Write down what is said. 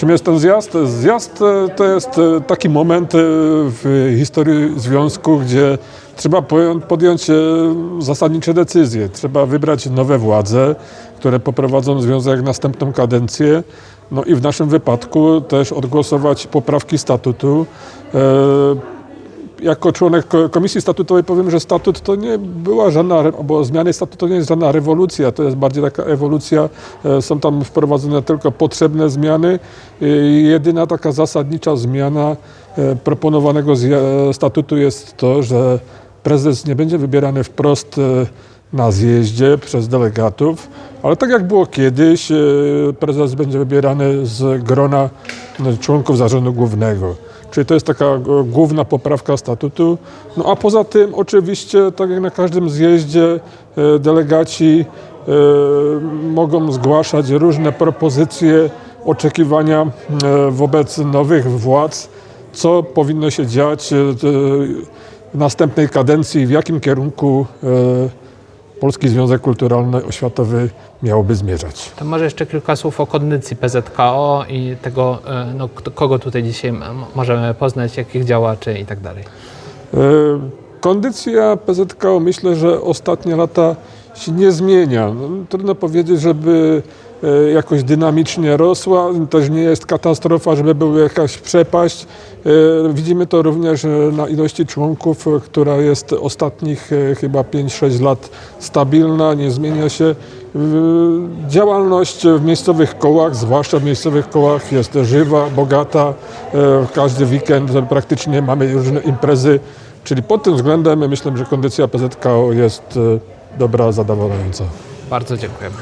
Czym jest ten zjazd? Zjazd e, to jest e, taki moment e, w historii związku, gdzie trzeba podjąć zasadnicze decyzje. Trzeba wybrać nowe władze, które poprowadzą związek następną kadencję. No i w naszym wypadku też odgłosować poprawki statutu. E, jako członek ko- komisji statutowej powiem, że statut to nie była żadna, bo zmiany statutu to nie jest żadna rewolucja, to jest bardziej taka ewolucja. E, Są tam wprowadzone tylko potrzebne zmiany. E, Jedyna taka zasadnicza zmiana e, proponowanego zja- statutu jest to, że prezes nie będzie wybierany wprost e, na zjeździe przez delegatów, ale tak jak było kiedyś, e, prezes będzie wybierany z grona e, członków zarządu głównego. Czyli to jest taka e, główna poprawka statutu. No a poza tym oczywiście, tak jak na każdym zjeździe, delegaci mogą zgłaszać różne propozycje, oczekiwania wobec nowych władz, co powinno się dziać w następnej kadencji, w jakim kierunku Polski Związek Kulturalno-Oświatowy miałby zmierzać. To może jeszcze kilka słów o kondycji PZKO i tego, e, no, kogo tutaj dzisiaj możemy poznać, jakich działaczy i tak dalej. E, Kondycja PZKO myślę, że ostatnie lata się nie zmienia. No, trudno powiedzieć, żeby jakoś dynamicznie rosła. Też nie jest katastrofa, żeby była jakaś przepaść. E, Widzimy to również e, na ilości członków, e, która jest ostatnich e, chyba 5-6 lat stabilna, nie zmienia się. Działalność w miejscowych kołach, zwłaszcza w miejscowych kołach, jest żywa, bogata. E, Każdy weekend praktycznie mamy różne imprezy. Czyli pod tym względem myślę, że kondycja PZKO jest e, dobra, zadowalająca. Bardzo dziękujemy.